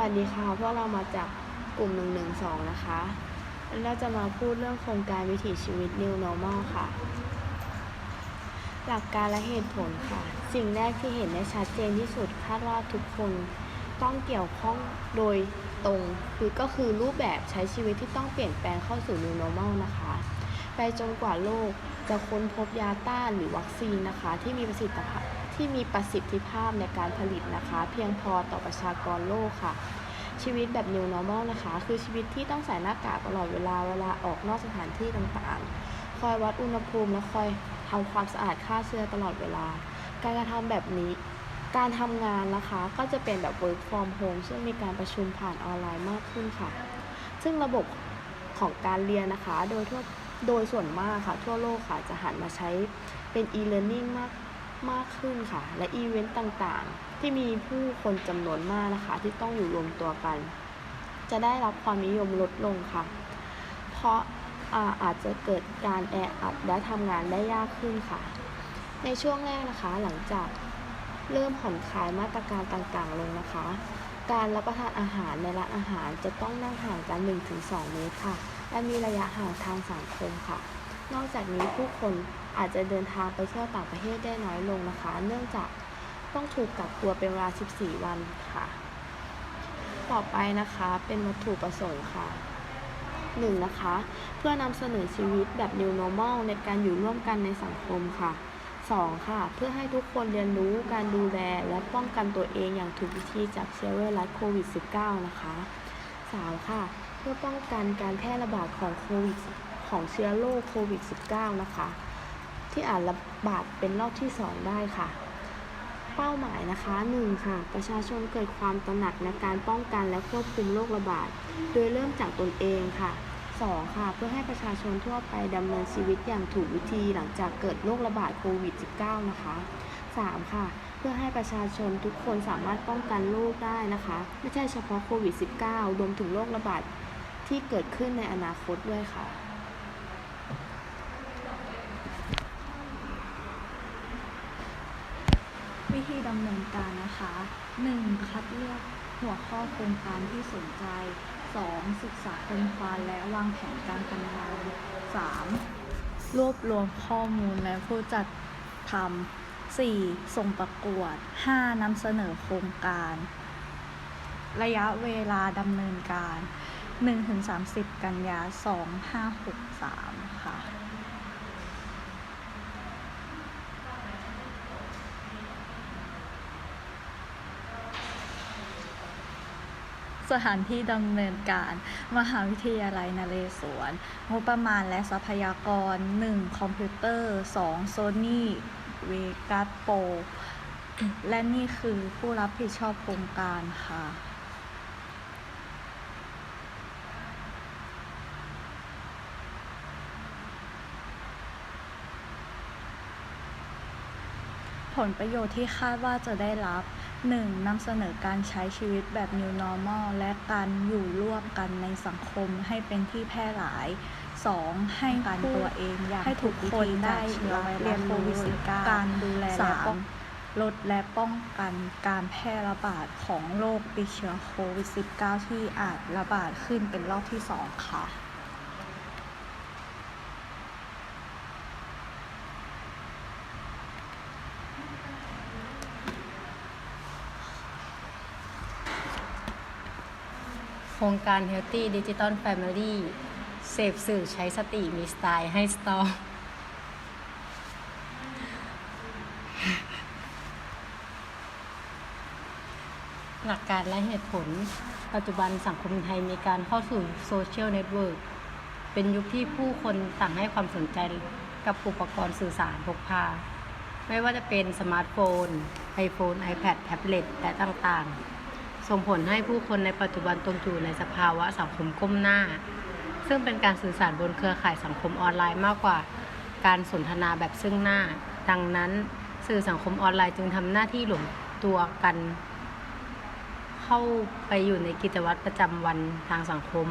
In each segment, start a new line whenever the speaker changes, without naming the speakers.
วัสดีค่ะ พวกเรามาจากกลุ่ม 112 นะคะวันนี้เราจะมาพูดเรื่องโครงการวิถีชีวิต New Normal ค่ะ หลักการและเหตุผลค่ะ สิ่งแรกที่เห็นได้ชัดเจนที่สุดคาดว่าทุกคนต้องเกี่ยวข้องโดยตรงคือก็คือรูปแบบใช้ชีวิตที่ต้องเปลี่ยนแปลงเข้าสู่ New Normal นะคะ ไปจนกว่าโลกจะค้นพบยาต้านหรือวัคซีนนะคะ ที่มีประสิทธิภาพ ที่มีประสิทธิภาพในการผลิตนะคะ เพียงพอต่อประชากรโลกค่ะ ชีวิตแบบ New Normal นะคะ คือชีวิตที่ต้องใส่หน้ากากตลอดเวลาเวลาออกนอกสถานที่ต่างๆ คอยวัดอุณหภูมิและคอยทำความสะอาดฆ่าเชื้อตลอดเวลา การกระทำแบบนี้การทำงานนะคะก็จะเป็นแบบ work from home ซึ่งมีการประชุมผ่านออนไลน์มากขึ้นค่ะ ซึ่งระบบของการเรียนนะคะ โดยทั่วโดยส่วนมากค่ะ ทั่วโลกค่ะจะหันมาใช้เป็น e-learning มาก มากขึ้นค่ะ และอีเวนต์ต่างๆ ที่มีผู้คนจำนวนมากนะคะ ที่ต้องอยู่รวมตัวกัน จะได้รับความนิยมลดลงค่ะ เพราะอาอาจจะเกิดการแออัดและทำงานได้ยากขึ้นค่ะ ในช่วงแรกนะคะหลังจากเริ่มผ่อนคลายมาตรการต่างๆ ลงนะคะ การรับประทานอาหารในร้านอาหารจะต้องนั่งห่างกัน 1-2 เมตรค่ะ และมีระยะห่างทางสังคมค่ะ นอกจากนี้ผู้คนอาจจะเดินทางไปเที่ยวต่างประเทศได้น้อยลงนะคะ เนื่องจากต้องถูกกักตัวเป็นเวลา 14 วันค่ะ ต่อไปนะคะเป็นวัตถุประสงค์ค่ะ 1. นะคะ เพื่อนำเสนอชีวิตแบบ New Normal ในการอยู่ร่วมกันในสังคมค่ะ 2. ค่ะ เพื่อให้ทุกคนเรียนรู้การดูแลและป้องกันตัวเองอย่างถูกวิธีจากเชื้อไวรัสโควิด -19 นะคะ 3. ค่ะ เพื่อป้องกันการแพร่ระบาดของโควิด ของเชื้อโรคโควิด -19 นะคะ ที่อาจระบาดเป็นรอบที่ 2 ได้ค่ะ เป้าหมายนะคะ 1. ค่ะ ประชาชนเกิดความตระหนักในการป้องกันและควบคุมโรคระบาด โดยเริ่มจากตนเองค่ะ 2. ค่ะ เพื่อให้ประชาชนทั่วไปดำเนินชีวิตอย่างถูกวิธีหลังจากเกิดโรคระบาดโควิด -19 นะคะ 3. ค่ะ เพื่อให้ประชาชนทุกคนสามารถป้องกันโรคได้นะคะ ไม่ใช่เฉพาะโควิด -19 รวมถึงโรคระบาดที่เกิดขึ้นในอนาคตด้วยค่ะ
วิธี ดำเนินการนะคะ 1. คัดเลือกหัวข้อโครงการที่สนใจ 2. ศึกษาค้นคว้าและวางแผนการทำงาน 3. รวบรวมข้อมูลและผู้จัดทำ 4. ส่งประกวด 5. นำเสนอโครงการ ระยะเวลาดำเนินการ 1-30 กันยา 2563 ค่ะ สถานที่ดำเนินการ มหาวิทยาลัยนเรศวร งบประมาณและทรัพยากร 1. คอมพิวเตอร์ 2. Sony Vegas Pro และนี่คือผู้รับผิดชอบโครงการค่ะผลประโยชน์ที่คาดว่าจะได้รับ 1. นำเสนอการใช้ชีวิตแบบ New Normal และการอยู่ร่วมกันในสังคมให้เป็นที่แพร่หลาย 2. ให้การตัวเองอย่างให้ทุกคนได้เรียนรู้การดูแลและป้องลดและป้องกันการแพร่ระบาดของโรคติดเชื้อโควิด -19 ที่อาจระบาดขึ้นเป็นรอบที่ 2 ค่ะ
ครงการ Healthy Digital Family เสพสื่อใช้สติมีสไตล์ให้สตอหลักการและเหตุผล ปัจจุบันสังคมไทยมีการเข้าสู่โซเชียลเน็ตเวิร์กเป็นยุคที่ผู้คนต่างให้ความสนใจกับอุปกรณ์สื่อสารพกพา ไม่ว่าจะเป็นสมาร์ทโฟน iPhone iPad แท็บเล็ตและต่างๆ ส่งผลให้ผู้คนในปัจจุบันตกอยู่ในสภาวะสังคมก้มหน้า ซึ่งเป็นการสื่อสารบนเครือข่ายสังคมออนไลน์มากกว่าการสนทนาแบบซึ่งหน้า ดังนั้นสื่อสังคมออนไลน์จึงทำหน้าที่หลวมตัวกัน เข้าไปอยู่ในกิจวัตรประจำวันทางสังคม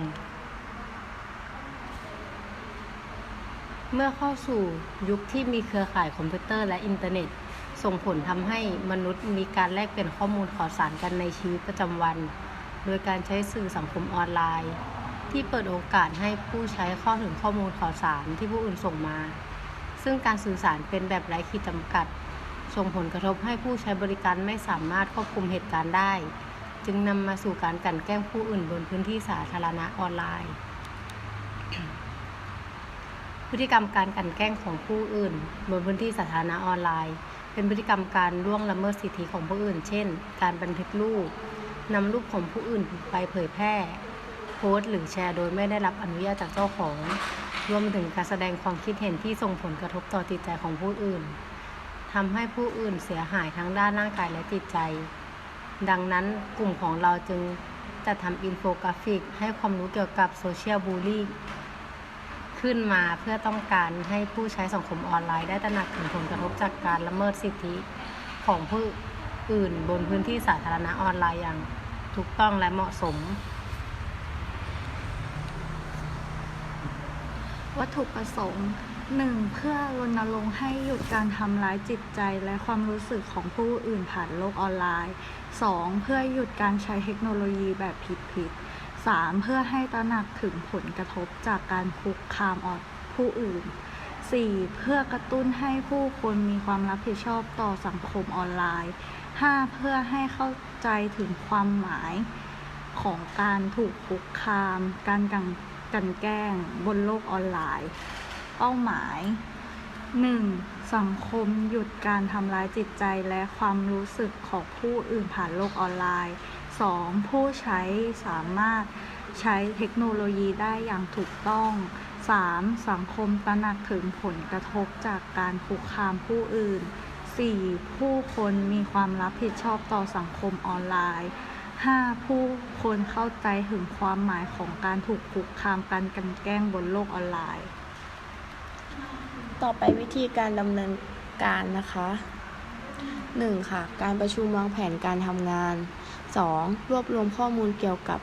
เมื่อเข้าสู่ยุคที่มีเครือข่ายคอมพิวเตอร์และอินเทอร์เน็ต ส่งผลทำให้มนุษย์มีการแลกเปลี่ยนข้อมูลข่าวสารกันในชีวิตประจำวัน โดยการใช้สื่อสังคมออนไลน์ ที่เปิดโอกาสให้ผู้ใช้เข้าถึงข้อมูลข่าวสารที่ผู้อื่นส่งมา ซึ่งการสื่อสารเป็นแบบไร้ขีดจำกัด ส่งผลกระทบให้ผู้ใช้บริการไม่สามารถควบคุมเหตุการณ์ได้ จึงนำมาสู่การกันแกล้งผู้อื่นบนพื้นที่สาธารณะออนไลน์ พฤติกรรมการกันแกล้งของผู้อื่น บนพื้นที่สาธารณะออนไลน์ เป็นพฤติกรรมการล่วงละเมิดสิทธิของผู้อื่น เช่น การบันทึกรูปนำรูปของผู้อื่นไปเผยแพร่ โพสต์หรือแชร์โดยไม่ได้รับอนุญาตจากเจ้าของ รวมถึงการแสดงความคิดเห็นที่ส่งผลกระทบต่อจิตใจของผู้อื่นทำให้ผู้อื่นเสียหายทั้งด้านร่างกายและจิตใจ ดังนั้นกลุ่มของเราจึงจัดทำอินโฟกราฟิก ให้ความรู้เกี่ยวกับโซเชียลบูลลี่ ขึ้นมาเพื่อต้องการให้ผู้ใช้สังคมออนไลน์ได้ตระหนักถึงผลกระทบจากการละเมิดสิทธิของผู้อื่นบนพื้นที่สาธารณะออนไลน์อย่างถูกต้องและเหมาะสม
วัตถุประสงค์ 1. เพื่อรณรงค์ให้หยุดการทำร้ายจิตใจและความรู้สึกของผู้อื่นผ่านโลกออนไลน์ 2. เพื่อหยุดการใช้เทคโนโลยีแบบผิดๆ 3. เพื่อให้ตระหนักถึงผลกระทบจากการคุกคามออนผู้อื่น 4. เพื่อกระตุ้นให้ผู้คนมีความรับผิดชอบต่อสังคมออนไลน์ 5. เพื่อให้เข้าใจถึงความหมายของการถูกคุกคาม การกันกันแกล้งบนโลกออนไลน์ เป้าหมาย 1. สังคมหยุดการทำร้ายจิตใจและความรู้สึกของผู้อื่นผ่านโลกออนไลน์ 2. ผู้ใช้สามารถใช้เทคโนโลยีได้อย่างถูกต้อง 3. สังคมตระหนักถึงผลกระทบจากการคุกคามผู้อื่น 4. ผู้คนมีความรับผิดชอบต่อสังคมออนไลน์ 5. ผู้คนเข้าใจถึงความหมายของการถูกคุกคามการกันแกล้งบนโลกออนไลน์
ต่อไปวิธีการดำเนินการนะคะ 1. ค่ะ การประชุมวางแผนการทำงาน 2. รวบรวมข้อมูลเกี่ยวกับ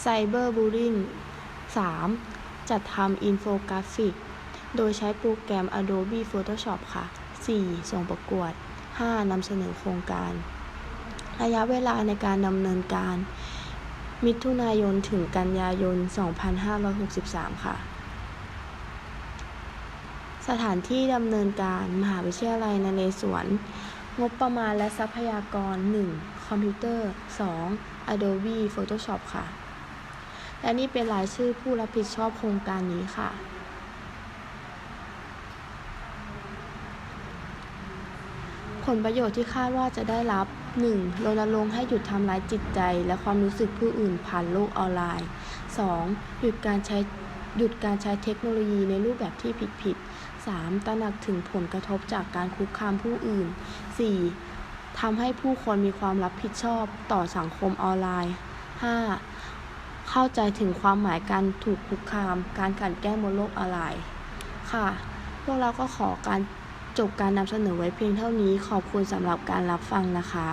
ไซเบอร์บูล i ิ g 3. จัดทำอินโฟกราฟิก โดยใช้โปรแกรม Adobe Photoshop ค่ะ 4. ส่งประกวด 5. นำเสนอโครงการ ระยะเวลาในการดำเนินการ มิถุนายนถึงกันยายน 2563 ค่ะ สถานที่ดำเนินการ มหาวิทยาลัยนเรศวรงบประมาณและทรัพยากร 1. คอมพิวเตอร์ 2. Adobe Photoshop ค่ะ และนี่เป็นรายชื่อผู้รับผิดชอบโครงการนี้ค่ะ ผลประโยชน์ที่คาดว่าจะได้รับ 1. รณรงค์ให้หยุดทำร้ายจิตใจ และความรู้สึกผู้อื่นผ่านโลกออนไลน์ 2. หยุดการใช้หยุดการใช้เทคโนโลยีในรูปแบบที่ผิดๆ 3. ตระหนักถึงผลกระทบจากการคุกคามผู้อื่น 4. ทำให้ผู้คนมีความรับผิดชอบต่อสังคมออนไลน์ 5. เข้าใจถึงความหมายการถูกคุกคาม การกลั่นแกล้งบนโลกออนไลน์ ค่ะ พวกเราก็ขอการจบการนำเสนอไว้เพียงเท่านี้ ขอบคุณสำหรับการรับฟังนะคะ